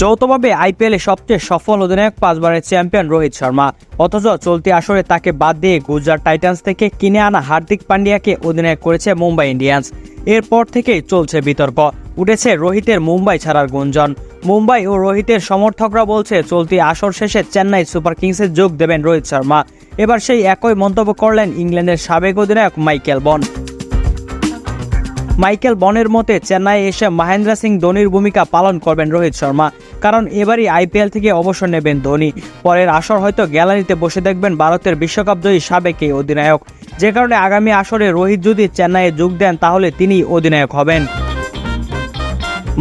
যৌথভাবে আইপিএলে সবচেয়ে সফল অধিনায়ক পাঁচবারের চ্যাম্পিয়ন রোহিত শর্মা। অথচ চলতি আসরে তাকে বাদ দিয়ে গুজরাট টাইটান্স থেকে কিনে আনা হার্দিক পান্ডিয়াকে অধিনায়ক করেছে মুম্বাই ইন্ডিয়ান্স। এরপর থেকেই চলছে বিতর্ক, উঠেছে রোহিতের মুম্বাই ছাড়ার গুঞ্জন। মুম্বাই ও রোহিতের সমর্থকরা বলছে, চলতি আসর শেষে চেন্নাই সুপার কিংসে যোগ দেবেন রোহিত শর্মা। এবার সেই একই মন্তব্য করলেন ইংল্যান্ডের সাবেক অধিনায়ক মাইকেল বন মাইকেল বনের মতে চেন্নাই এসে মহেন্দ্র সিং ধোনির ভূমিকা পালন করবেন রোহিত শর্মা। কারণ এবারই আইপিএল থেকে অবসর নেবেন ধোনি। পরের আসর হয়তো গ্যালারিতে বসে দেখবেন ভারতের বিশ্বকাপ জয়ী সাবেক এই অধিনায়ক। যে কারণে আগামী আসরে রোহিত যদি চেন্নাইয়ে যোগ দেন, তাহলে তিনি অধিনায়ক হবেন।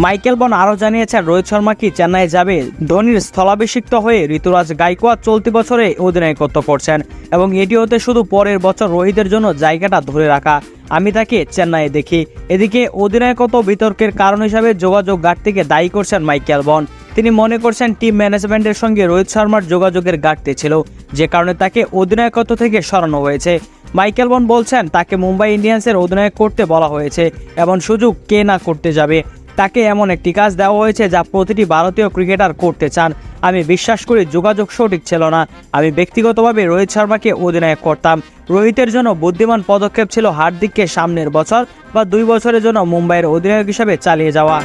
মাইকেল বন আরও জানিয়েছেন, রোহিত শর্মা কি চেন্নাই যাবে? ধোনির স্থলাভিষিক্ত হয়ে ঋতুরাজ গাইকোয়াদ চলতি বছরে অধিনায়কত্ব করছেন এবং এটি হতে শুধু পরের বছর রোহিতের জন্য জায়গাটা ধরে রাখা। আমি তাকে চেন্নাইয়ে দেখি। এদিকে অধিনায়কত্ব বিতর্কের কারণ হিসাবে যোগাযোগ ঘাটতিকে দায়ী করছেন মাইকেল বন। তিনি মনে করছেন, টিম ম্যানেজমেন্টের সঙ্গে রোহিত শর্মার যোগাযোগের ঘাটতি ছিল, যে কারণে তাকে অধিনায়কত্ব থেকে সরানো হয়েছে। মাইকেল বন বলছেন, তাকে মুম্বাই ইন্ডিয়ান্সের অধিনায়ক করতে বলা হয়েছে, এমন সুযোগ কে না করতে যাবে? তাকে এমন একটি কাজ দেওয়া হয়েছে যা প্রতিটি ভারতীয় ক্রিকেটার করতে চান। আমি বিশ্বাস করি যোগাযোগ সঠিক ছিল না। আমি ব্যক্তিগতভাবে রোহিত শর্মাকে অধিনায়ক করতাম। রোহিতের জন্য বুদ্ধিমান পদক্ষেপ ছিল হার্দিককে সামনের বছর বা দুই বছরের জন্য মুম্বাইয়ের অধিনায়ক হিসেবে চালিয়ে যাওয়া।